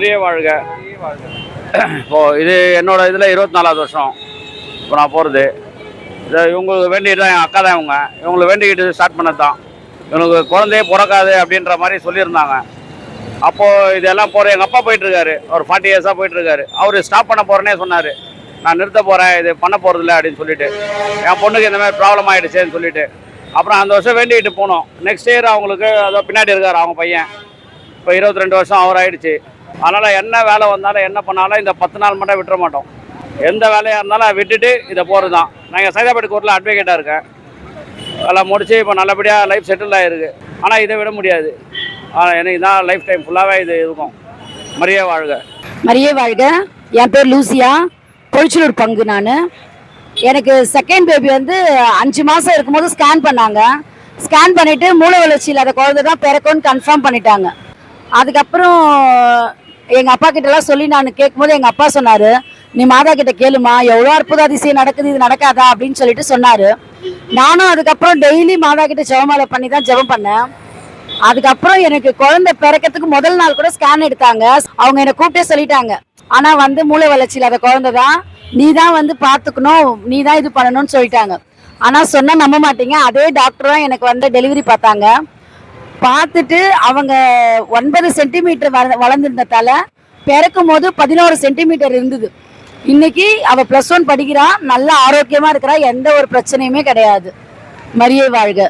மரிய வாழ்க. இப்போ இது என்னோட இதில் இருபத்தி நாலாவது வருஷம். இப்போ நான் போகிறது இதை இவங்களுக்கு வேண்டிட்டு தான் என் அக்கா தான் இவங்க. இவங்களுக்கு வேண்டிக்கிட்டு ஸ்டார்ட் பண்ணது தான். இவங்களுக்கு குழந்தையே பிறக்காது அப்படின்ற மாதிரி சொல்லியிருந்தாங்க. அப்போது இதெல்லாம் போகிற எங்கள் அப்பா போயிட்டுருக்காரு. ஒரு ஃபார்ட்டி இயர்ஸாக போயிட்டுருக்காரு. அவர் ஸ்டாப் பண்ண போகிறேன்னே சொன்னார். நான் நிறுத்த போகிறேன் இது பண்ண போகிறதில்ல அப்படின்னு சொல்லிட்டு. என் பொண்ணுக்கு இந்த மாதிரி ப்ராப்ளம் ஆகிடுச்சேன்னு சொல்லிட்டு. அப்புறம் அந்த வருஷம் வேண்டிக்கிட்டு போனோம். நெக்ஸ்ட் இயர் அவங்களுக்கு அதோ பின்னாடி இருக்கார் அவங்க பையன். இப்போ இருபத்தி ரெண்டு வருஷம் அவர் ஆயிடுச்சு. அதனால் என்ன வேலை வந்தாலும் என்ன பண்ணாலும் இந்த பத்து நாள் மட்டும் விட்டுற மாட்டோம். எந்த வேலையாக இருந்தாலும் விட்டுட்டு இதை போகிறது தான் நாங்கள் சைதாப்பேட்டு கோர்ட்டில் அட்வொகேட்டாக இருக்கேன். அதெல்லாம் முடிச்சு இப்போ நல்லபடியாக லைஃப் செட்டில் ஆகிருக்கு ஆனால் இதை விட முடியாது. எனக்கு தான் லைஃப் டைம் ஃபுல்லாகவே இது இருக்கும். மரியே வாழ்க. மரியே வாழ்க. என் பேர் லூசியா. பொழிச்சலூர் பங்கு நான். எனக்கு செகண்ட் பேபி வந்து அஞ்சு மாதம் இருக்கும்போது ஸ்கேன் பண்ணாங்க. ஸ்கேன் பண்ணிவிட்டு மூளை வளர்ச்சி இல்லாத குழந்தை தான் பிறக்கும்னு கன்ஃபார்ம் பண்ணிட்டாங்க. அதுக்கப்புறம் எங்கள் அப்பா கிட்டலாம் சொல்லி நான் கேட்கும்போது எங்கள் அப்பா சொன்னார் நீ மாதா கிட்ட கேளுமா எவ்வளோ அற்புத அதிசயம் நடக்குது இது நடக்காதா? அப்படின்னு சொல்லிட்டு சொன்னார். நானும் அதுக்கப்புறம் டெய்லி மாதா கிட்ட ஜெபமாலை பண்ணி தான் ஜெபம் பண்ணேன். அதுக்கப்புறம் எனக்கு குழந்தை பிறக்கிறதுக்கு முதல் நாள் கூட ஸ்கேன் எடுத்தாங்க. அவங்க என்னை கூப்பிட்டே சொல்லிட்டாங்க. ஆனால் வந்து மூளை வளர்ச்சி இல்லாத குழந்தை தான். நீ தான் வந்து பார்த்துக்கணும் நீ தான் இது பண்ணணும்னு சொல்லிட்டாங்க. ஆனால் சொன்னால் நம்ப மாட்டீங்க. அதே டாக்டரும் தான் எனக்கு வந்து டெலிவரி பார்த்தாங்க. பார்த்துட்டு அவங்க ஒன்பது சென்டிமீட்டர் வள வளர்ந்துருந்ததால பிறக்கும் போது பதினோரு சென்டிமீட்டர் இருந்தது. இன்னைக்கு அவ ப்ளஸ் ஒன் படிக்கிறா நல்லா ஆரோக்கியமா இருக்கிறா எந்த ஒரு பிரச்சனையுமே கிடையாது. மரியை வாழ்க.